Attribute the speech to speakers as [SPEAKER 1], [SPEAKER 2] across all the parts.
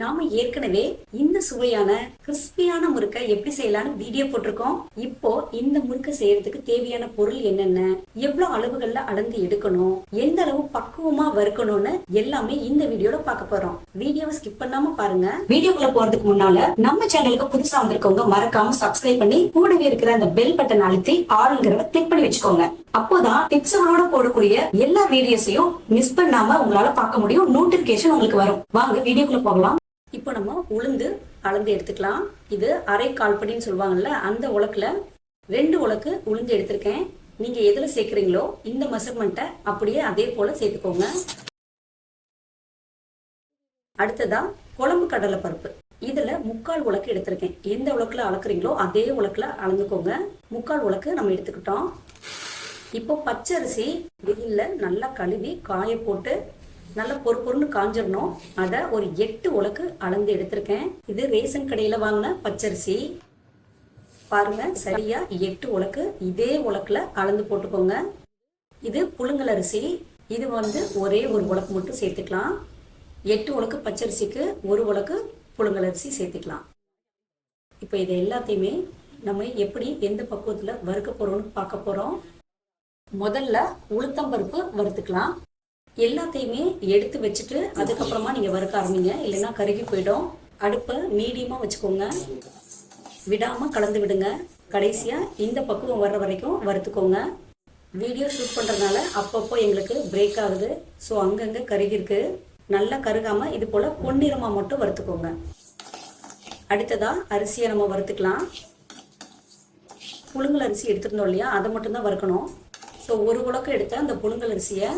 [SPEAKER 1] நாம ஏற்கனவே இந்த சுவையான கிறிஸ்பியான முறுக்கை எப்படி செய்யலாம்னு வீடியோ போட்டிருக்கோம். இப்போ இந்த முறுக்கை செய்யறதுக்கு தேவையான பொருள் என்னென்ன? எவ்வளவு அளவுகள்ல அளந்து எடுக்கணும்? எந்த அளவு பக்குவமா வறுக்கணும்னு எல்லாமே இந்த வீடியோல பார்க்க போறோம். வீடியோவை ஸ்கிப் பண்ணாம பாருங்க. வீடியோக்குள்ள போறதுக்கு முன்னால நம்ம சேனலுக்கு புதுசா வந்திருக்கவங்க மறக்காம சப்ஸ்கிரைப் பண்ணி கூடவே இருக்கிற அந்த பெல் பட்டன் அழுத்தி ஆளுங்கிறத கிளிக் பண்ணி வச்சுக்கோங்க. அப்போதான் டிப்ஸுகளோட போடக்கூடிய எல்லா வீடியோஸையும் மிஸ் பண்ணாம உங்களால பார்க்க முடியும். நோட்டிபிகேஷன் உங்களுக்கு வரும். வாங்க வீடியோக்குள்ள போகலாம். இப்போ நம்ம உளுந்து அளந்து எடுத்துக்கலாம். இது அரை கால்படின்னு சொல்லுவாங்கல்ல அந்த உலக்கில் ரெண்டு உலக்கு உளுந்து எடுத்திருக்கேன். நீங்க எதுல சேர்க்குறீங்களோ இந்த மெஷர்மெண்ட்டை அப்படியே அதே போல சேர்த்துக்கோங்க. அடுத்ததா குழம்பு கடலை பருப்பு. இதுல முக்கால் உலக்கு எடுத்திருக்கேன். எந்த உலக்குல அளக்குறீங்களோ அதே உலக்குல அளந்துக்கோங்க. முக்கால் உலக்கு நம்ம எடுத்துக்கிட்டோம். இப்போ பச்சரிசி வெயில்ல நல்லா கழுவி காய போட்டு நல்லா பொறு பொறுன்னு காஞ்சிடணும் அதை ஒரு எட்டு உலக்கு அளந்து எடுத்திருக்கேன். இது ரேஷன் கடையில் வாங்கின பச்சரிசி. பாருங்க சரியா எட்டு உலக்கு. இதே உலக்கில் அளந்து போட்டுக்கோங்க. இது புழுங்கல் அரிசி. இது வந்து ஒரே ஒரு உலக்கு மட்டும் சேர்த்துக்கலாம். எட்டு உலக்கு பச்சரிசிக்கு ஒரு உலக்கு புழுங்கல் அரிசி சேர்த்துக்கலாம். இப்போ இது எல்லாத்தையுமே நம்ம எப்படி எந்த பக்குவத்தில் வறுக்க போகிறோம்னு பார்க்க போகிறோம் முதல்ல உளுத்தம்பருப்பு வறுத்துக்கலாம். எல்லாத்தையுமே எடுத்து வச்சுட்டு அதுக்கப்புறமா நீங்க வறுக்க ஆரம்பிங்க. இல்லைன்னா கருகி போயிடும். அடுப்பை மீடியமா வச்சுக்கோங்க. விடாம கலந்து விடுங்க. கடைசியா இந்த பக்குவம் வர்ற வரைக்கும் வறுத்துக்கோங்க. வீடியோ ஷூட் பண்றதுனால அப்பப்போ எங்களுக்கு பிரேக் ஆகுது. ஸோ அங்கங்க கருகி இருக்கு. நல்லா கருகாம இது போல பொன்னிறமா மட்டும் வறுத்துக்கோங்க. அடுத்ததா அரிசியை நம்ம வறுத்துக்கலாம். புழுங்கல் அரிசி எடுத்திருந்தோம் இல்லையா? அதை மட்டும்தான் வறுக்கணும். ஸோ ஒரு உலக்கம் எடுத்த அந்த புழுங்கல் அரிசியை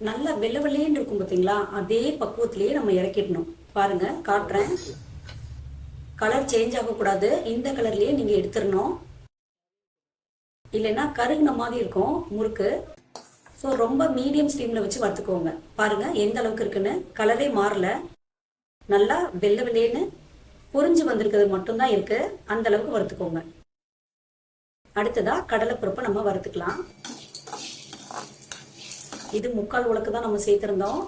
[SPEAKER 1] நல்லா வெள்ளை வெள்ளையன்னு இருக்கும் பார்த்தீங்களா அதே பக்குவத்திலேயே நம்ம இறக்கிடணும். பாருங்க காட்டுறேன். கலர் சேஞ்ச் ஆகக்கூடாது. இந்த கலர்லயே நீங்க எடுத்துடணும். இல்லைன்னா கருகின மாதிரி இருக்கும் முறுக்கு. ஸோ ரொம்ப மீடியம் ஸ்டீம்ல வச்சு வறுத்துக்கோங்க. பாருங்க எந்த அளவுக்கு இருக்குன்னு. கலரே மாறல. நல்லா வெள்ளை வெள்ளையன்னு புரிஞ்சு வந்திருக்கிறது மட்டும்தான் இருக்கு. அந்த அளவுக்கு வறுத்துக்கோங்க. அடுத்ததா கடலைப்பருப்பை நம்ம வறுத்துக்கலாம். இது முக்கால் உலக்கு தான் நம்ம சேர்த்துருந்தோம்.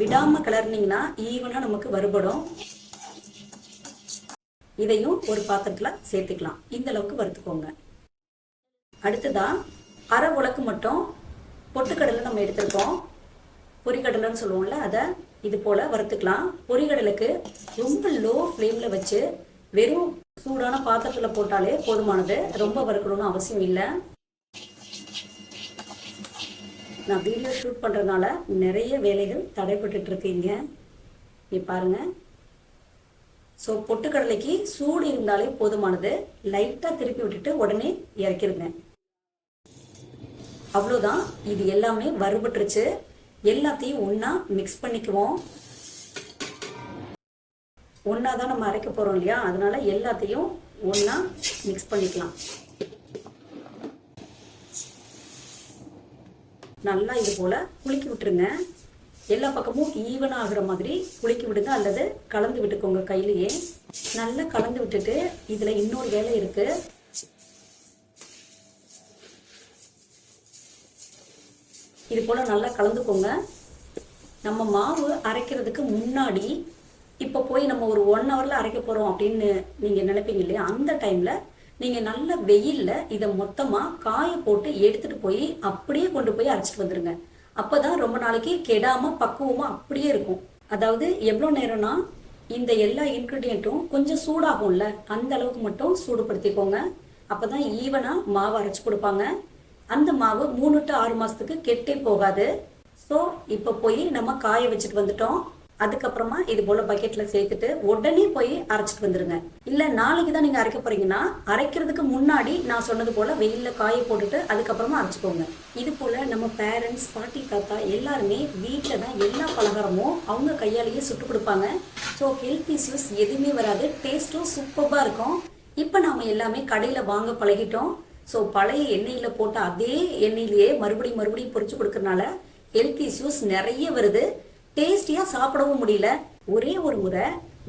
[SPEAKER 1] விடாமல் கிளறினீங்கன்னா ஈவனாக நமக்கு வறுபடும் இதையும் ஒரு பாத்திரத்தில் சேர்த்துக்கலாம். இந்த அளவுக்கு வறுத்துக்கோங்க. அடுத்ததா அரை உலக்கு மட்டும் பொட்டுக்கடலை நம்ம எடுத்திருக்கோம். பொரிக்கடலைன்னு சொல்லுவோம்ல அதை இது போல வறுத்துக்கலாம். பொரிகடலுக்கு ரொம்ப லோ ஃப்ளேமில் வச்சு வெறும் சூடான பாத்திரத்தில் போட்டாலே போதுமானது. ரொம்ப வறுக்கணும்னு அவசியம் இல்லை. நான் வீடியோ ஷூட் பண்ணுறதுனால நிறைய வேலைகள் தடைப்பட்டுட்டு இருக்கீங்க. நீ பாருங்க. ஸோ பொட்டுக்கடலைக்கு சூடு இருந்தாலே போதுமானது. லைட்டாக திருப்பி விட்டுட்டு உடனே இறக்கிருங்க. அவ்வளோதான் இது எல்லாமே வறுபட்டுருச்சு. எல்லாத்தையும் ஒன்றா மிக்ஸ் பண்ணிக்குவோம். ஒன்றா தான் நம்ம அரைக்க போகிறோம் இல்லையா? அதனால எல்லாத்தையும் ஒன்றா மிக்ஸ் பண்ணிக்கலாம். நல்லா இது போல் குலுக்கி விட்டுருங்க. எல்லா பக்கமும் ஈவன் ஆகுற மாதிரி குலுக்கி விடுங்க. அல்லது கலந்து விட்டுக்கோங்க கையிலேயே. நல்லா கலந்து விட்டுட்டு இதில் இன்னொரு வேலை இருக்குது இது போல் நல்லா கலந்துக்கோங்க. நம்ம மாவு அரைக்கிறதுக்கு முன்னாடி இப்போ போய் நம்ம ஒரு ஒன் ஹவரில் அரைக்க போகிறோம் அப்படின்னு நீங்கள் நினைப்பீங்க இல்லையா? அந்த டைமில் நீங்கள் நல்ல வெயிலில் இதை மொத்தமாக காய போட்டு எடுத்துகிட்டு போய் அப்படியே கொண்டு போய் அரைச்சிட்டு வந்துடுங்க அப்போ தான் ரொம்ப நாளைக்கு கெடாமல் பக்குவமாக அப்படியே இருக்கும். அதாவது எவ்வளோ நேரம்னா இந்த எல்லா இன்க்ரீடியண்ட்டும் கொஞ்சம் சூடாகும்ல அந்த அளவுக்கு மட்டும் சூடுபடுத்திக்கோங்க. அப்போ தான் ஈவனாக மாவு அரைச்சி கொடுப்பாங்க. அந்த மாவு மூணு டு ஆறு மாசத்துக்கு கெட்டே போகாது. ஸோ இப்போ போய் நம்ம காய வச்சுட்டு வந்துட்டோம். அதுக்கப்புறமா இது போல பக்கெட்ல சேர்த்துட்டு உடனே போய் அரைச்சிட்டு வந்துருங்க. இல்ல நாளைக்கு தான் நீங்க அரைக்க போறீங்கன்னா அரைக்கிறதுக்கு முன்னாடி நான் சொன்னது போல வெயில்ல காய போட்டுட்டு அதுக்கப்புறமா அரைச்சிக்கோங்க. இது போல நம்ம பேரண்ட்ஸ் பாட்டி தாத்தா எல்லாருமே வீட்டில் தான் எல்லா பலகாரமும் அவங்க கையாலேயே சுட்டு கொடுப்பாங்க. ஸோ ஹெல்த் இஷ்யூஸ் எதுவுமே வராது. டேஸ்ட்டும் சூப்பராக இருக்கும். இப்போ நாம எல்லாமே கடையில் வாங்க பழகிட்டோம். ஸோ பழைய எண்ணெயில் போட்ட அதே எண்ணெயிலேயே மறுபடியும் மறுபடியும் பொறிச்சு கொடுக்கறனால ஹெல்த் இஷ்யூஸ் நிறைய வருது. டேஸ்டியாக சாப்பிடவும் முடியல. ஒரே ஒரு முறை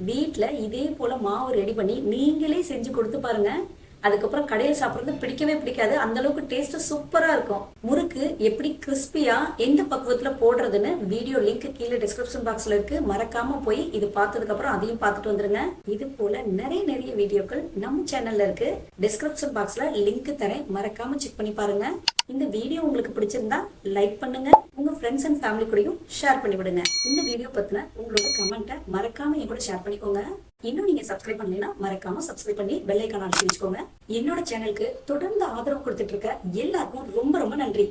[SPEAKER 1] வீட்டில் இதே போல் மாவு ரெடி பண்ணி நீங்களே செஞ்சு கொடுத்து பாருங்க. அதுக்கப்புறம் கடையில் சாப்பிட்றது பிடிக்கவே பிடிக்காது. அந்த அளவுக்கு டேஸ்ட் சூப்பரா இருக்கும். முறுக்கு எப்படி கிறிஸ்பியா எந்த பக்குவத்துல போடுறதுன்னு வீடியோ லிங்க் கீழே டிஸ்கிரிப்ஷன் பாக்ஸ்ல இருக்கு. மறக்காம போய் இது பார்த்ததுக்கு அப்புறம் அதையும் பார்த்துட்டு வந்துருங்க. இது போல நிறைய நிறைய வீடியோக்கள் நம்ம சேனல்ல இருக்கு. டிஸ்கிரிப்ஷன் பாக்ஸ்ல லிங்க் தரேன். மறக்காம செக் பண்ணி பாருங்க. இந்த வீடியோ உங்களுக்கு பிடிச்சிருந்தா லைக் பண்ணுங்க. ஃப்ரெண்ட்ஸ் அண்ட் ஃபேமிலி கூடயும் ஷேர் பண்ணி விடுங்க இந்த வீடியோ பத்தின உங்களோட கமெண்ட்டை மறக்காம என் கூட ஷேர் பண்ணிக்கோங்க. இன்னும் நீங்க சப்ஸ்கிரைப் பண்ணலைன்னா மறக்காம சப்ஸ்கிரைப் பண்ணி பெல் ஐக்கான அழுத்தி வச்சுக்கோங்க. என்னோட சேனலுக்கு தொடர்ந்து ஆதரவு கொடுத்துட்டு இருக்க எல்லாருக்கும் ரொம்ப ரொம்ப நன்றி.